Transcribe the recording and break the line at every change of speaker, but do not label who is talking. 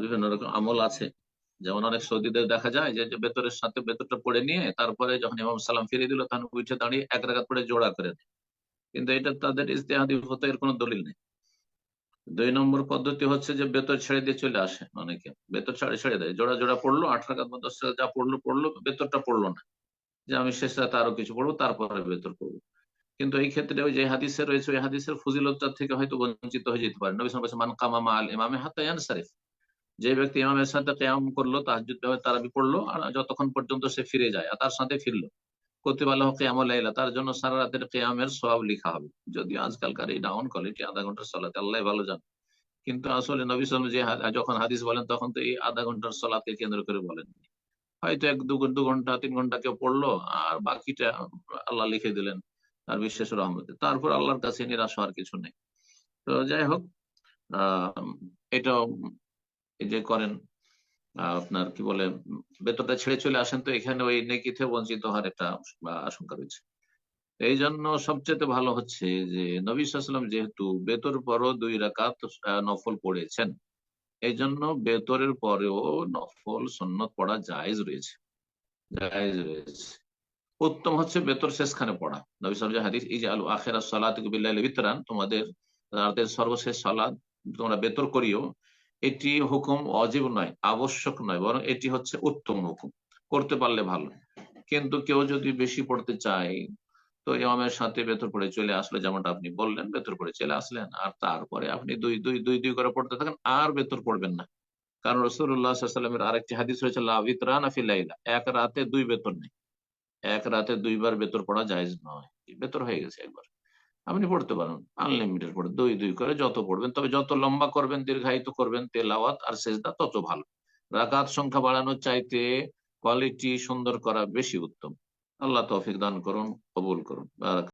বিভিন্ন রকম আমল আছে। যেমন অনেক সৌদিদের দেখা যায় যে বেতরের সাথে বেতরটা পড়ে নিয়ে তারপরে যখন ইমাম সালাম ফিরিয়ে দিল, তখন উঠে দাঁড়িয়ে এক রাখাত পড়ে জোড়া করে দেয়। কিন্তু এটা তাদের ইস্তেহাদি হতো এর কোনো দলিল নেই। দুই নম্বর পদ্ধতি হচ্ছে যে বেতর ছেড়ে দিয়ে চলে আসে অনেকে। বেতর ছেড়ে ছেড়ে দেয়। জোড়া জোড়া পড়ল, আট রাখাত বা দশ যা পড়ল পড়ল বেতরটা পড়ল না। যে আমি শেষ রাতে আরও কিছু পড়ব, তারপরে বেতর পড়ব। কিন্তু এই ক্ষেত্রে ওই যে হাদিসে রয়েছে, ওই হাদিসের ফজিলতার থেকে হয়তো বঞ্চিত হয়ে যেতে পারে। নবী সাল্লাল্লাহু আলাইহি মান কামা মা আল ইমামে হাত্তা ইয়ানসারিফ। যে ব্যক্তি ইমামের সাথে কেয়াম করল, তাহাজ্জুদ তারাবি পড়ল, আর যতক্ষণ পর্যন্ত সে ফিরে যায়, আর তার সাথে ফিরলো। কতিব আল্লাহ কেয়াম লাইলা, তার জন্য সারা রাতের কেয়ামের সব লিখা হবে। যদিও আজকালকার এই ডাউন কোয়ালিটি আধা ঘণ্টার সলাতে আল্লাহ ভালো জান। কিন্তু আসলে নবী সাল্লাম যে যখন হাদিস বলেন, তখন তো এই আধা ঘণ্টার সলাতকে কেন্দ্র করে বলেন হয়তো এক দু ঘণ্টা তিন ঘণ্টা কেউ পড়ল, আর বাকিটা আল্লাহ লিখে দিলেন তার বিশেষ রহমতে। তারপর আল্লাহর কাছে নিরাশ হওয়ার কিছু নেই। তো যাই হোক এটা এই যে করেন আপনার কি বলে, বেতনটা ছেড়ে চলে আসেন, তো এখানে ওই নেকি থেকে বঞ্চিত হওয়ার একটা আশঙ্কা রয়েছে। এই জন্য সবচেয়ে ভালো হচ্ছে যে, নবী সাল্লাম যেহেতু বেতর পরও দুই রাকাত নফল পড়েছেন, এই জন্য বেতরের পরেও নফল সন্ন্যত পড়া জায়েজ রয়েছে জায়েজ রয়েছে। উত্তম হচ্ছে বেতর শেষখানে পড়া। নবী সাল্লাম হাদিস এই যে আলু আখেরা সালাত বিল্লাহি বিতরান তোমাদের রাতের সর্বশেষ সালাদ তোমরা বেতর করিও এটি হুকুম অজীব নয়, আবশ্যক নয়, বরং এটি হচ্ছে উত্তম হুকুম। করতে পারলে ভালো। কিন্তু কেউ যদি বেশি পড়তে চায়, তো ইমামের সাথে বেতর পড়ে চলে আসলো যেমনটা আপনি বললেন, বেতর পড়ে চলে আসলেন, আর তারপরে আপনি দুই দুই দুই দুই করে পড়তে থাকেন, আর বেতর পড়বেন না। কারণ রসুল্লাহ সাল্লামের আরেকটি হাদিস রয়েছে লাভিতরান আফিল্লাইলা এক রাতে দুই বেতন নেই। এক রাতে দুইবার বেতর পড়া জায়েজ নয়। বেতর হয়ে গেছে একবার। আপনি পড়তে পারেন। আনলিমিটেড পড়ে দুই দুই করে যত পড়বেন, তবে যত লম্বা করবেন, দীর্ঘায়িত করবেন, তেলাওয়াত আর সেজদা তত ভালো। রাকাত সংখ্যা বাড়ানোর চাইতে কোয়ালিটি সুন্দর করা বেশি উত্তম। আল্লাহ তৌফিক দান করুন, কবুল করুন।